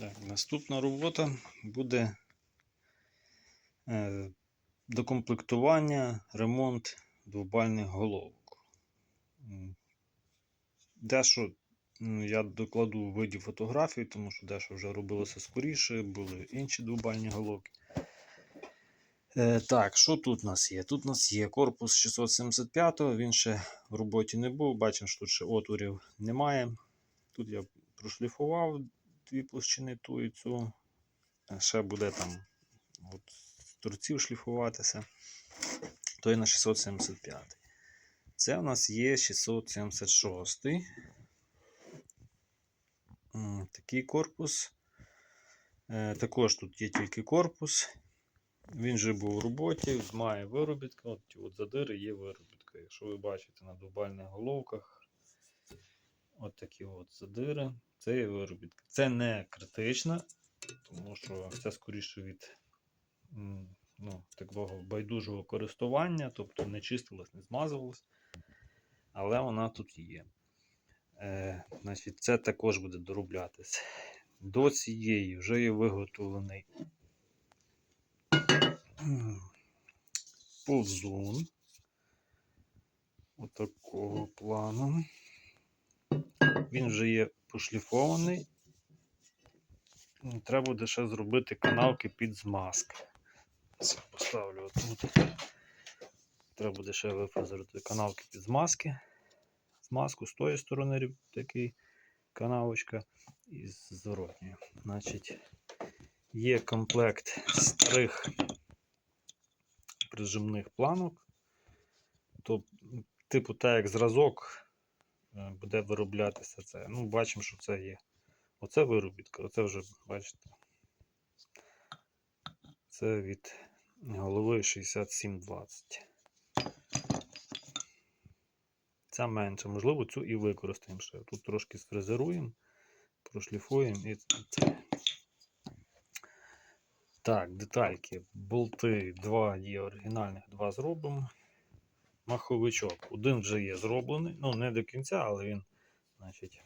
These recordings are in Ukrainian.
Так, наступна робота буде е, докомплектування, ремонт двобальних головок. Дещо я докладу у виді фотографій, тому що дещо вже робилося скоріше, були інші двобальні головки. Е, так, що тут у нас є? Тут у нас є корпус 675, він ще в роботі не був. Бачимо, що тут ще отворів немає. Тут я прошліфував дві площини ту і цю. Е, Ще буде там от, торців шліфуватися. Той на 675. Це у нас є 676. М, Такий корпус. Е, Також тут є тільки корпус. Він вже був у роботі, має виробітки. От, от задири є виробітка. Якщо ви бачите на дубальних головках, от такі от задири, це є виробітка. Це не критично, тому що це скоріше від ну, такого байдужого користування, тобто не чистилось, не змазувалось. Але вона тут є. Е, значить, це також буде дороблятися. До цієї вже є виготовлений повзун. Отакого плану. Він вже є пошліфований. Треба буде ще зробити канавки під змазки. Це поставлю отут. Треба буде ще вифазерити канавки під змазки. Змазку з тої сторони такий канавочка і з зворотньої. Значить, є комплект старих прижимних планок. То, типу, так як зразок буде вироблятися це. Ну, бачимо, що це є. Оце виробітка, оце вже, бачите. Це від голови 6720. Ця менше. Можливо, цю і використаємо ще. Тут трошки сфрезеруємо, прошліфуємо і це. Так, детальки. Болти, два є оригінальних, два зробимо. Маховичок. Один вже є зроблений. Ну, не до кінця, але він, значить.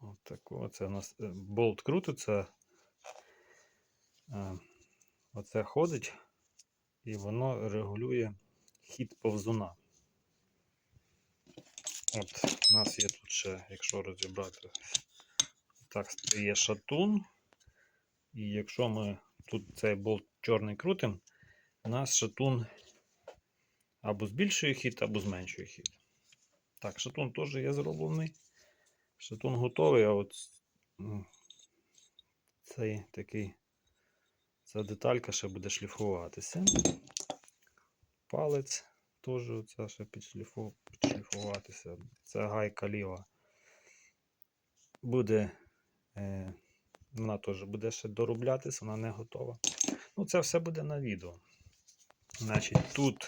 От такого. Це у нас е, болт крутиться. Е, Оце ходить, і воно регулює хід повзуна. От, у нас є тут ще, якщо розібрати, так є шатун. І якщо ми тут цей болт чорний крутимо, у нас шатун або збільшує хід, або зменшує хід. Так, шатун теж є зроблений. Шатун готовий, а от цей такий, ця деталька ще буде шліфуватися. Палець теж оця ще підшліфу- підшліфуватися. Це гайка ліва. Буде, е, вона теж буде ще дороблятися, вона не готова. Ну, це все буде на відео. Значить, тут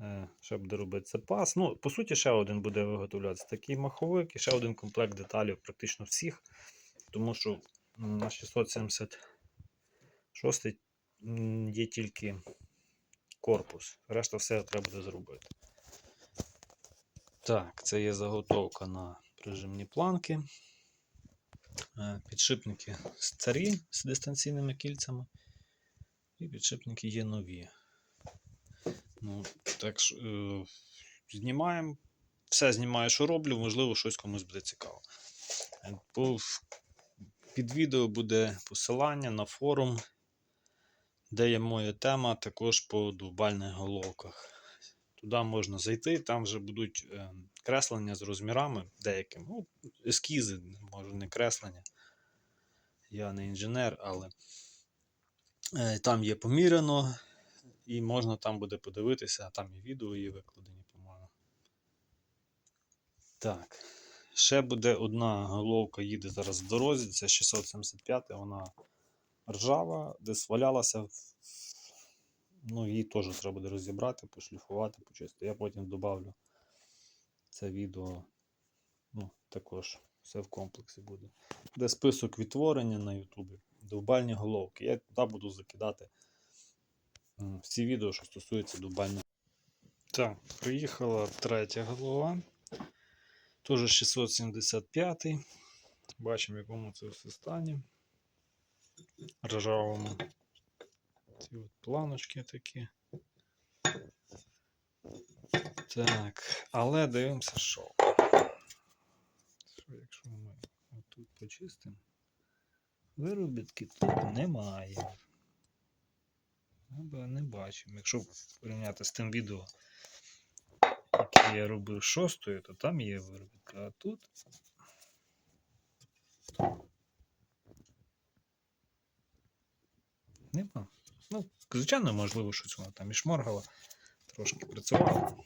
е, ще буде пас. Ну, по суті, ще один буде виготовлятися такий маховик і ще один комплект деталів практично всіх. Тому що на 676 м, є тільки корпус. Решта все треба буде зробити. Так, це є заготовка на прижимні планки. Е, Підшипники старі з дистанційними кільцями. І підшипники є нові. Ну, так що, е, знімаємо. Все знімаю, що роблю, можливо, щось комусь буде цікаво. Е, під відео буде посилання на форум, де є моя тема, також по двобальних головках. Туди можна зайти, там вже будуть е, креслення з розмірами деякими. Ну, ескізи, може не креслення. Я не інженер, але там є поміряно, і можна там буде подивитися, там і відео є викладені, по-моєму. Так. Ще буде одна головка, їде зараз в дорозі, це 675, вона ржава, десь валялася. Ну, її теж треба буде розібрати, пошліфувати, почистити. Я потім додавлю це відео. Ну, також все в комплексі буде. Де список відтворення на Ютубі, довбальні головки. Я туди буду закидати всі відео, що стосується довбальних. Так, приїхала третя голова. Теж 675. Бачимо, в якому це все стані. Ржавому. Ці от планочки такі. Так, але дивимося, що. Що, якщо ми тут почистимо, виробітки тут немає. Або не бачимо. Якщо порівняти з тим відео, яке я робив шостою, то там є виробітка, а тут. Нема. Ну, звичайно, можливо, щось воно там і шморгало, трошки працювало.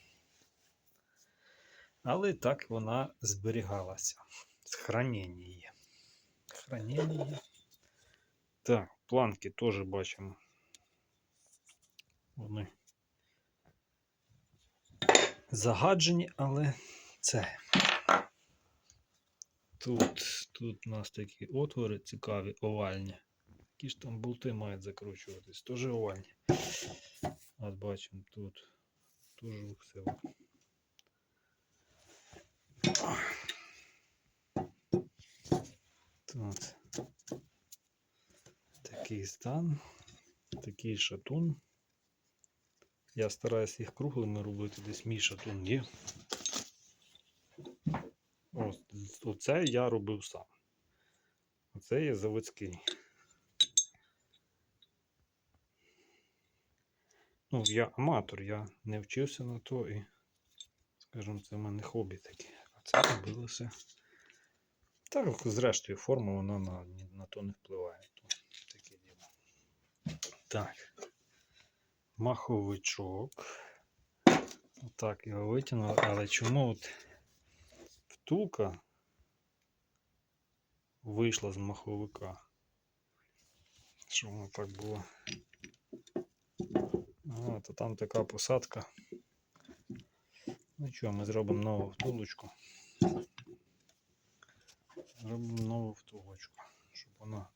Але так вона зберігалася. Хранення є. Хранення є. Так, планки теж бачимо. Вони загаджені, але це. Тут, тут у нас такі отвори цікаві, овальні. Які ж там болти мають закручуватись, теж овальні. От бачимо тут. Теж все. Тут такий стан, такий шатун. Я стараюсь їх круглими робити, десь мій шатун є. Ось, оце я робив сам. Оце є заводський. Ну, я аматор, я не вчився на то і, скажімо, це в мене хобі таке. А це робилося. Так, зрештою, форма вона на, на то не впливає. Так. Маховичок. Отак його витягнули, але чому от втулка вийшла з маховика? Що воно так було? А, то там така посадка. Ну що, ми зробимо нову втулочку. Зробимо нову втулочку, щоб вона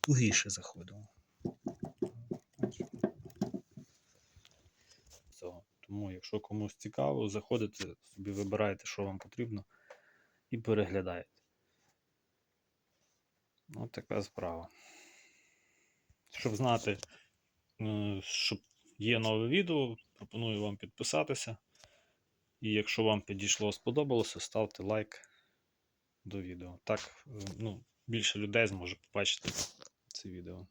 тугіше заходила. Все. Тому, якщо комусь цікаво, заходите, собі вибираєте, що вам потрібно, і переглядаєте. Ось така справа. Щоб знати, е, що є нове відео, пропоную вам підписатися. І якщо вам підійшло, сподобалося, ставте лайк до відео. Так, е, ну, більше людей зможе побачити це відео.